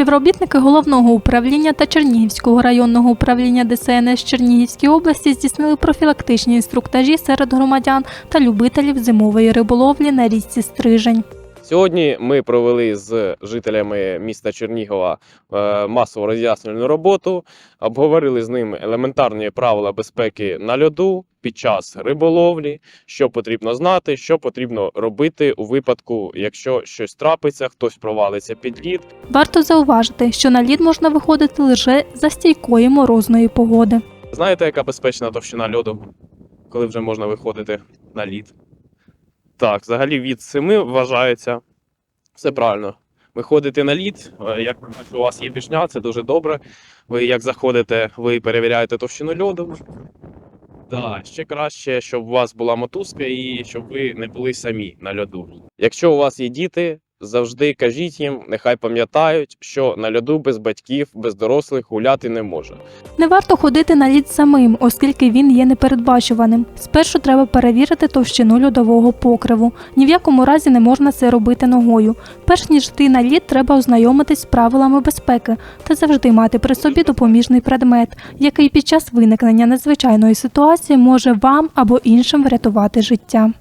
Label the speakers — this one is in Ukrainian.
Speaker 1: Співробітники головного управління та Чернігівського районного управління ДСНС Чернігівської області здійснили профілактичні інструктажі серед громадян та любителів зимової риболовлі на річці Стрижень.
Speaker 2: Сьогодні ми провели з жителями міста Чернігова е, масову роз'яснювальну роботу, обговорили з ними елементарні правила безпеки на льоду під час риболовлі, що потрібно знати, що потрібно робити у випадку, якщо щось трапиться, хтось провалиться під лід.
Speaker 1: Варто зауважити, що на лід можна виходити лише за стійкої морозної погоди.
Speaker 2: Знаєте, яка безпечна товщина льоду, коли вже можна виходити на лід? Так, взагалі від 7 вважається. Все правильно. Виходите на лід, е, як у вас є пішня, це дуже добре. Ви як заходите, ви перевіряєте товщину льоду. Так, ще краще, щоб у вас була мотузка і щоб ви не були самі на льоду. Якщо у вас є діти, завжди кажіть їм, нехай пам'ятають, що на льоду без батьків, без дорослих гуляти не може.
Speaker 1: Не варто ходити на лід самим, оскільки він є непередбачуваним. Спершу треба перевірити товщину льодового покриву. Ні в якому разі не можна це робити ногою. Перш ніж йти на лід, треба ознайомитись з правилами безпеки та завжди мати при собі допоміжний предмет, який під час виникнення надзвичайної ситуації може вам або іншим врятувати життя.